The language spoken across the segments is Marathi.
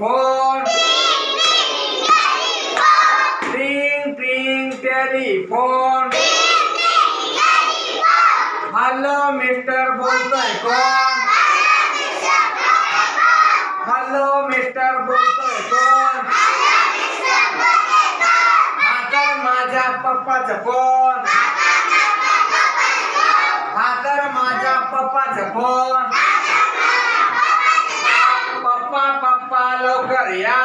Telephone tring tring telephone hello mister बोलतोय कोण? हॅलो मिस्टर बोलतोय कोण? हा तर माझ्या पप्पाचं फोन हा तर माझ्या पप्पाचं फोन लवकर या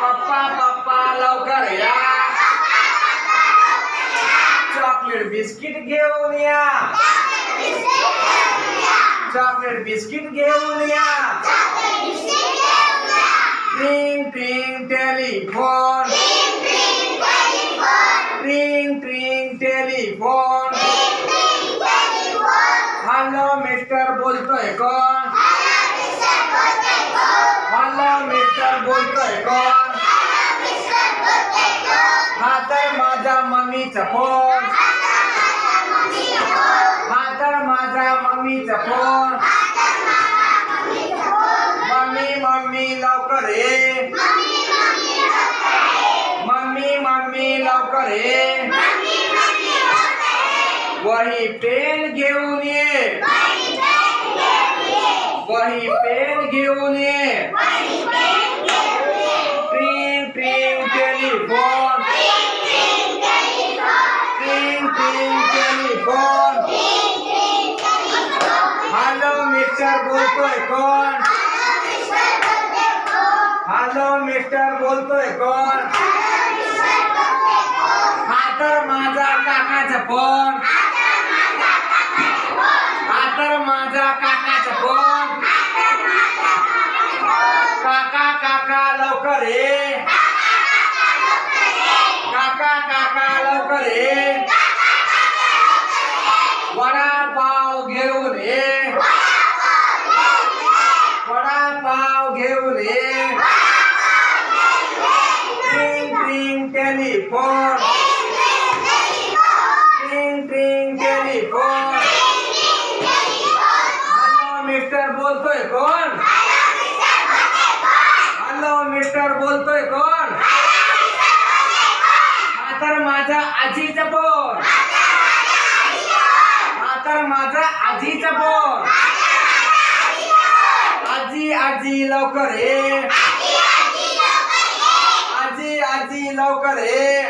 पप्पा पप्पा लवकर चॉकलेट बिस्किट घेऊन चॉकलेट बिस्किट घेऊन या। Tring tring telephone tring tring telephone mister बोलतोय कोण? हॅलो मिस्टर बोलतोय कोण? हा तर माझ्या मम्मीचा फोन. हा तर माझ्या मम्मीचा फोन. मम्मी मम्मी लवकर ये. मम्मी मम्मी लवकर ये. वही पेन घेऊन ये. वही पेन घेऊन ये. Tring tring telephone tring tring telephone hello mister बोलतोय कोण हॅलो मिस्टर बोलतोय कोण हा तर माझा काकाचा फोन हा तर माझा काकाचा फोन काका काका लवकर ये. काका काका लवकर ये. वडापाव घेऊन ये. वडापाव घेऊन ये. Tring tring telephone. Tring tring telephone. बोलतोय कोण? हॅलो मिस्टर बोलतोय कोण? हा तर माझा आजीच फोन हा तर माझा आजीच फोन आजी आजी लवकर ये. आजी आजी लवकर ये.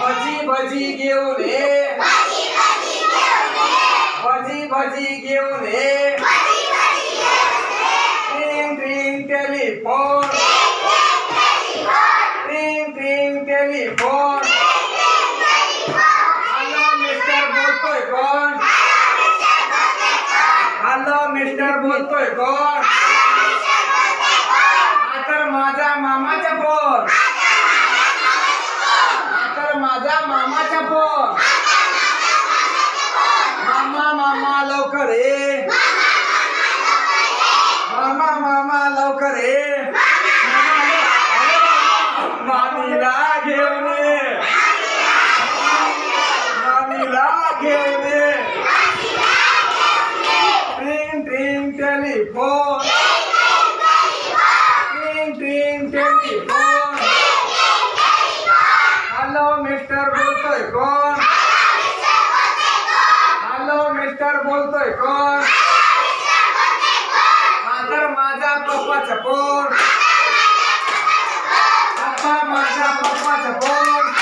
भजी भजी घेऊन ये भजी भजी घेऊन ये? Tring tring telephone. Tring tring telephone. Hello mister बोलतोय कोण? हॅलो मिस्टर बोलतोय कोण? हा तर माझा मामाचा फोन. हा तर माझा मामाचा फोन. मामा मामा लवकर ये. मामा मामा लवकर ये. मामीला घेऊन ये. मामीला घेऊन ये. Tring tring telephone tring tring telephone hello mister बोलतोय कोण हॅलो बोलतोय कोण? हा तर माझा पप्पाचा फोन पप्पा माझा पप्पाचा फोन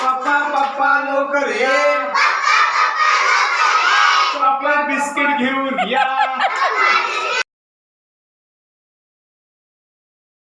पप्पा पप्पा लवकर ये. पप्पा बिस्किट घेऊन या.